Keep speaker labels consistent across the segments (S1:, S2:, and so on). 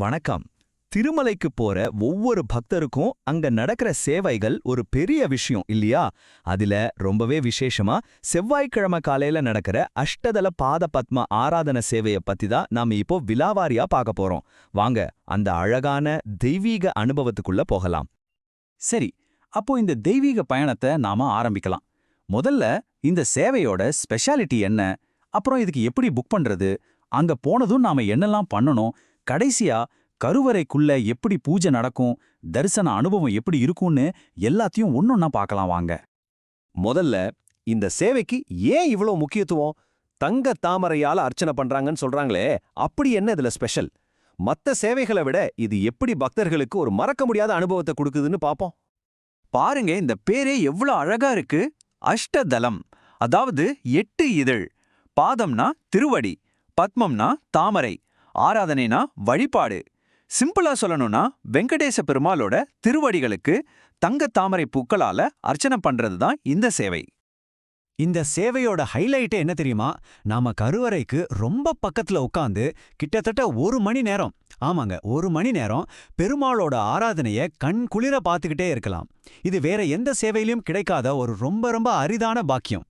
S1: வணக்கம். திருமலைக்கு போற ஒவ்வொரு பக்தருக்கும் அங்க நடக்கிற சேவைகள் ஒரு பெரிய விஷயம் இல்லையா? அதுல ரொம்பவே விசேஷமா செவ்வாய்க்கிழமை காலையில நடக்கிற அஷ்டதல பாத பத்ம ஆராதன சேவைய பத்தி தான் நாம இப்போ விலாவாரியா பார்க்க போறோம். வாங்க அந்த அழகான தெய்வீக அனுபவத்துக்குள்ள போகலாம்.
S2: சரி அப்போ இந்த தெய்வீக பயணத்தை நாம ஆரம்பிக்கலாம். முதல்ல இந்த சேவையோட ஸ்பெஷாலிட்டி என்ன? அப்புறம் இதுக்கு எப்படி புக் பண்றது? அங்க போனதும் நாம என்னெல்லாம் பண்ணணும்? கடைசியா கருவறைக்குள்ள எப்படி பூஜை நடக்கும் தரிசன அனுபவம் எப்படி இருக்கும்னு எல்லாத்தையும் ஒன்னொன்னா பார்க்கலாம் வாங்க.
S3: முதல்ல இந்த சேவைக்கு ஏன் இவ்ளோ முக்கியத்துவம்? தங்க தாமரையால அர்ச்சனை பண்றாங்கன்னு சொல்றாங்களே அப்படி என்ன இதுல ஸ்பெஷல்? மத்த சேவைகளை விட இது எப்படி பக்தர்களுக்கு ஒரு மறக்க முடியாத அனுபவத்தை கொடுக்குதுன்னு பாப்போம்
S2: பாருங்க இந்த பேரே எவ்வளவு அழகா இருக்கு. அஷ்டதலம் அதாவது எட்டு இதழ். பாதம்னா திருவடி பத்மம்னா தாமரை. ஆராதனைனா வழிபாடு. சிம்பிளா சொல்லணும்னா வெங்கடேச பெருமாளோட திருவடிகளுக்கு தங்க தாமரை பூக்களால அர்ச்சனை பண்றது தான் இந்த சேவை.
S4: இந்த சேவையோட ஹைலைட்டே என்ன தெரியுமா? நாம கருவறைக்கு ரொம்ப பக்கத்துல உட்காந்து கிட்டத்தட்ட ஒரு மணி நேரம் ஆமாங்க ஒரு மணி நேரம் பெருமாளோட ஆராதனைய கண் குளிர பார்த்துக்கிட்டே இருக்கலாம். இது வேற எந்த சேவையிலும் கிடைக்காத ஒரு ரொம்ப ரொம்ப அரிதான பாக்கியம்.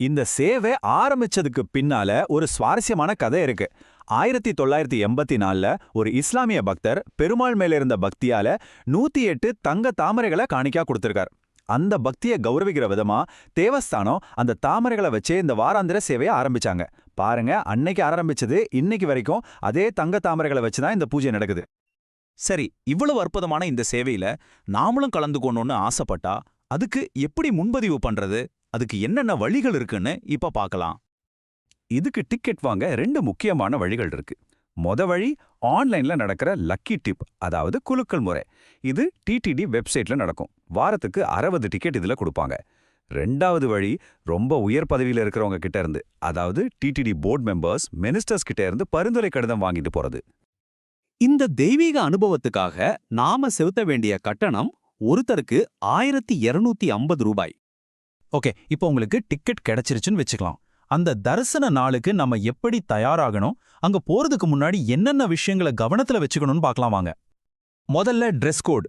S5: இந்த சேவை ஆரம்பிச்சதுக்கு பின்னால ஒரு சுவாரஸ்யமான கதை இருக்கு. ஆயிரத்தி தொள்ளாயிரத்தி எண்பத்தி நாலில் ஒரு இஸ்லாமிய பக்தர் பெருமாள் மேல இருந்த பக்தியால நூத்தி எட்டு தங்க தாமரைகளை காணிக்கா கொடுத்திருக்கார். அந்த பக்தியை கௌரவிக்கிற விதமா தேவஸ்தானம் அந்த தாமரைகளை வச்சே இந்த வாராந்திர சேவையை ஆரம்பிச்சாங்க. பாருங்க அன்னைக்கு ஆரம்பிச்சது இன்னைக்கு வரைக்கும் அதே தங்க தாமரைகளை வச்சு தான் இந்த பூஜை நடக்குது.
S2: சரி இவ்வளவு அற்புதமான இந்த சேவையில நாமளும் கலந்துக்கணும்னு ஆசைப்பட்டா அதுக்கு எப்படி முன்பதிவு பண்றது? அதுக்கு என்னென்ன வழிகள் இருக்குன்னு இப்ப பார்க்கலாம்.
S5: இதுக்கு டிக்கெட் வாங்க ரெண்டு முக்கியமான வழிகள் இருக்கு. மொத வழி ஆன்லைன்ல நடக்கிற லக்கி டிப் அதாவது குலுக்கல் முறை. இது டிடிடி வெப்சைட்ல நடக்கும். வாரத்துக்கு அறுபது டிக்கெட் இதுல கொடுப்பாங்க. ரெண்டாவது வழி ரொம்ப உயர் பதவியில இருக்கிறவங்க கிட்ட இருந்து அதாவது டிடிடி போர்ட் மெம்பர்ஸ் மினிஸ்டர்ஸ் கிட்ட இருந்து பரிந்துரை கடிதம் வாங்கிட்டு போறது.
S2: இந்த தெய்வீக அனுபவத்துக்காக நாம செலுத்த வேண்டிய கட்டணம் ஒருத்தருக்கு ஆயிரத்தி இருநூத்தி ஐம்பது ரூபாய்.
S6: ஓகே இப்போ உங்களுக்கு டிக்கெட் கிடைச்சிருச்சுன்னு வச்சுக்கலாம். அந்த தரிசன நாளுக்கு நம்ம எப்படி தயாராகணும் அங்க போறதுக்கு முன்னாடி என்னென்ன விஷயங்களை கவனத்துல வச்சுக்கணும்னு பார்க்கலாம் வாங்க. முதல்ல ட்ரெஸ் கோட்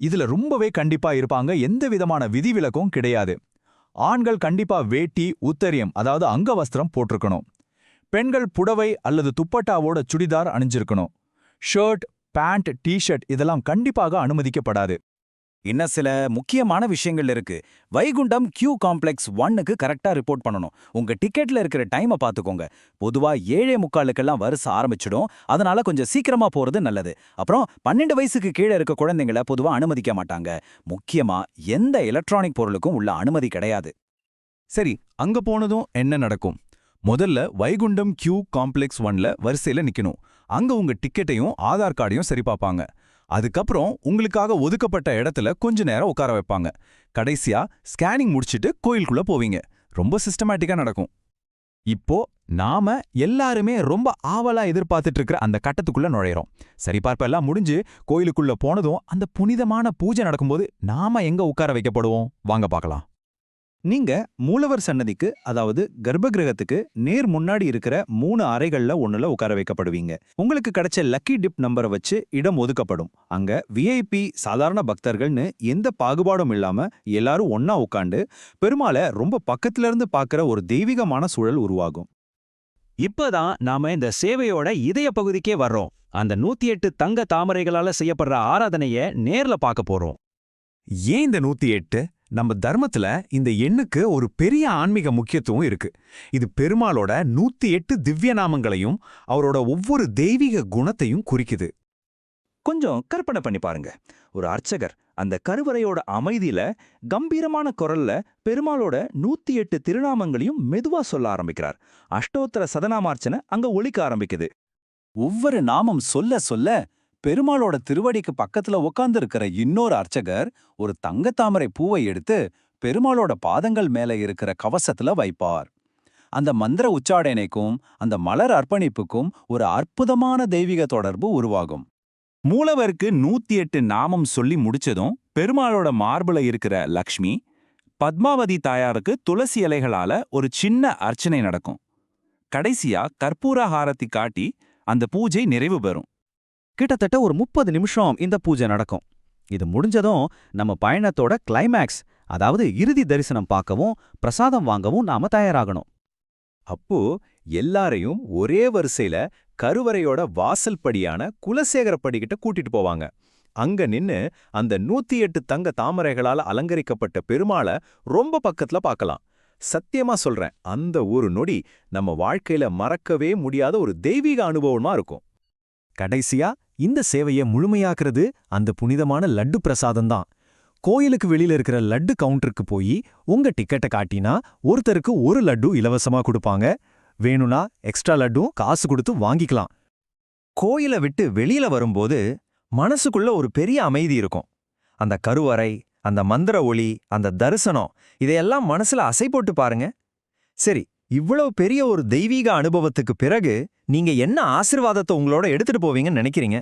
S6: இதுல ரொம்பவே கண்டிப்பா இருப்பாங்க எந்த விதமான விதிவிலக்கும் கிடையாது. ஆண்கள் கண்டிப்பா வேட்டி உத்தரியம் அதாவது அங்க வஸ்திரம் போட்டிருக்கணும். பெண்கள் புடவை அல்லது துப்பட்டாவோட சுடிதார் அணிஞ்சிருக்கணும். ஷர்ட் பேண்ட் டி-ஷர்ட் இதெல்லாம் கண்டிப்பாக அனுமதிக்கப்படாது.
S2: இன்னும் சில முக்கியமான விஷயங்கள் இருக்கு. வைகுண்டம் கியூ காம்ப்ளெக்ஸ் ஒன்னுக்கு கரெக்டா ரிப்போர்ட் பண்ணணும். உங்க டிக்கெட்ல இருக்கிற டைமை பார்த்துக்கோங்க. பொதுவா ஏழே முக்காலுக்கெல்லாம் வரிசை ஆரம்பிச்சிடும். அதனால கொஞ்சம் சீக்கிரமா போறது நல்லது. அப்புறம் பன்னெண்டு வயசுக்கு கீழே இருக்க குழந்தைங்கள பொதுவா அனுமதிக்க மாட்டாங்க. முக்கியமா எந்த எலக்ட்ரானிக் பொருளுக்கும் உள்ள அனுமதி கிடையாது.
S6: சரி அங்க போனதும் என்ன நடக்கும்? முதல்ல வைகுண்டம் கியூ காம்ப்ளெக்ஸ் ஒன்ல வரிசையில நிக்கணும். அங்க உங்க டிக்கெட்டையும் ஆதார் கார்டையும் சரி பார்ப்பாங்க. அதுக்கப்புறம் உங்களுக்காக ஒதுக்கப்பட்ட இடத்துல கொஞ்ச நேரம் உட்கார வைப்பாங்க. கடைசியா ஸ்கேனிங் முடிச்சுட்டு கோயிலுக்குள்ள போவீங்க. ரொம்ப சிஸ்டமேட்டிக்கா நடக்கும். இப்போ நாம எல்லாருமே ரொம்ப ஆவலா எதிர்பார்த்துட்டு இருக்கிற அந்த கட்டத்துக்குள்ள நுழையிறோம். சரிபார்ப்பெல்லாம் முடிஞ்சு கோயிலுக்குள்ள போனதும் அந்த புனிதமான பூஜை நடக்கும்போது நாம எங்க உட்கார வைக்கப்படுவோம்? வாங்க பார்க்கலாம்.
S5: நீங்க மூலவர் சன்னதிக்கு அதாவது கர்ப்பகிரகத்துக்கு நேர் முன்னாடி இருக்கிற மூணு அறைகள்ல ஒண்ணுல உட்கார வைக்கப்படுவீங்க. உங்களுக்கு கிடைச்ச லக்கி டிப் நம்பரை வச்சு இடம் ஒதுக்கப்படும். அங்க விஐபி சாதாரண பக்தர்கள்னு எந்த பாகுபாடும் இல்லாம எல்லாரும் ஒன்னா உட்காந்து பெருமாளை ரொம்ப பக்கத்துல இருந்து பாக்குற ஒரு தெய்வீகமான சூழல் உருவாகும்.
S7: இப்பதான் நாம இந்த சேவையோட இதய பகுதிக்கே வர்றோம். அந்த நூத்தி எட்டு தங்க தாமரைகளால செய்யப்படுற ஆராதனைய நேர்ல பார்க்க போறோம்.
S6: ஏன் இந்த நூத்தி எட்டு? நம்ம தர்மத்துல இந்த எண்ணுக்கு ஒரு பெரிய ஆன்மீக முக்கியத்துவம் இருக்கு. இது பெருமாளோட நூத்தி எட்டு திவ்ய நாமங்களையும் அவரோட ஒவ்வொரு தெய்வீக குணத்தையும் குறிக்குது.
S2: கொஞ்சம் கற்பனை பண்ணி பாருங்க. ஒரு அர்ச்சகர் அந்த கருவறையோட அமைதியில கம்பீரமான குரல்ல பெருமாளோட நூத்தி எட்டு திருநாமங்களையும் மெதுவா சொல்ல ஆரம்பிக்கிறார். அஷ்டோத்தர சதநாமார்ச்சனை அங்க ஒலிக்க ஆரம்பிக்குது. ஒவ்வொரு நாமம் சொல்ல சொல்ல பெருமாளோட திருவடிக்கு பக்கத்துல உக்காந்துருக்கிற இன்னொரு அர்ச்சகர் ஒரு தங்கத்தாமரை பூவை எடுத்து பெருமாளோட பாதங்கள் மேல இருக்கிற கவசத்துல வைப்பார். அந்த மந்திர உச்சாடனைக்கும் அந்த மலர் அர்ப்பணிப்புக்கும் ஒரு அற்புதமான தெய்வீக தொடர்பு உருவாகும். மூலவருக்கு நூத்தி எட்டு நாமம் சொல்லி முடிச்சதும் பெருமாளோட மார்புல இருக்கிற லக்ஷ்மி பத்மாவதி தாயாருக்கு துளசி இலைகளால ஒரு சின்ன அர்ச்சனை நடக்கும். கடைசியா கற்பூர ஹாரத்தி காட்டி அந்த பூஜை நிறைவு பெறும். கிட்டத்தட்ட ஒரு முப்பது நிமிஷம் இந்த பூஜை நடக்கும். இது முடிஞ்சதும் நம்ம பயணத்தோட கிளைமேக்ஸ் அதாவது இறுதி தரிசனம் பார்க்கவும் பிரசாதம் வாங்கவும் நாம தயாராகணும்.
S3: அப்போ எல்லாரையும் ஒரே வரிசையில கருவறையோட வாசல் படியான குலசேகரப்படி கிட்ட கூட்டிட்டு போவாங்க. அங்க நின்னு அந்த நூத்தி எட்டு தங்க தாமரைகளால அலங்கரிக்கப்பட்ட பெருமாளை ரொம்ப பக்கத்துல பார்க்கலாம். சத்தியமா சொல்றேன் அந்த ஒரு நொடி நம்ம வாழ்க்கையில மறக்கவே முடியாத ஒரு தெய்வீக அனுபவமா இருக்கும்.
S4: கடைசியா இந்த சேவையை முழுமையாக்குறது அந்த புனிதமான லட்டு பிரசாதம் தான் கோயிலுக்கு வெளியில இருக்கிற லட்டு கவுண்டருக்கு போய் உங்க டிக்கெட்டை காட்டினா ஒருத்தருக்கு ஒரு லட்டு இலவசமா கொடுப்பாங்க. வேணும்னா எக்ஸ்ட்ரா லட்டும் காசு கொடுத்து வாங்கிக்கலாம்.
S2: கோயிலை விட்டு வெளியில வரும்போது மனசுக்குள்ள ஒரு பெரிய அமைதி இருக்கும். அந்த கருவறை அந்த மந்திர ஒளி அந்த தரிசனம் இதையெல்லாம் மனசுல அசை போட்டு பாருங்க. சரி இவ்வளவு பெரிய ஒரு தெய்வீக அனுபவத்துக்கு பிறகு நீங்க என்ன ஆசிர்வாதத்தை உங்களோட எடுத்துட்டு போவீங்கன்னு நினைக்கிறீங்க?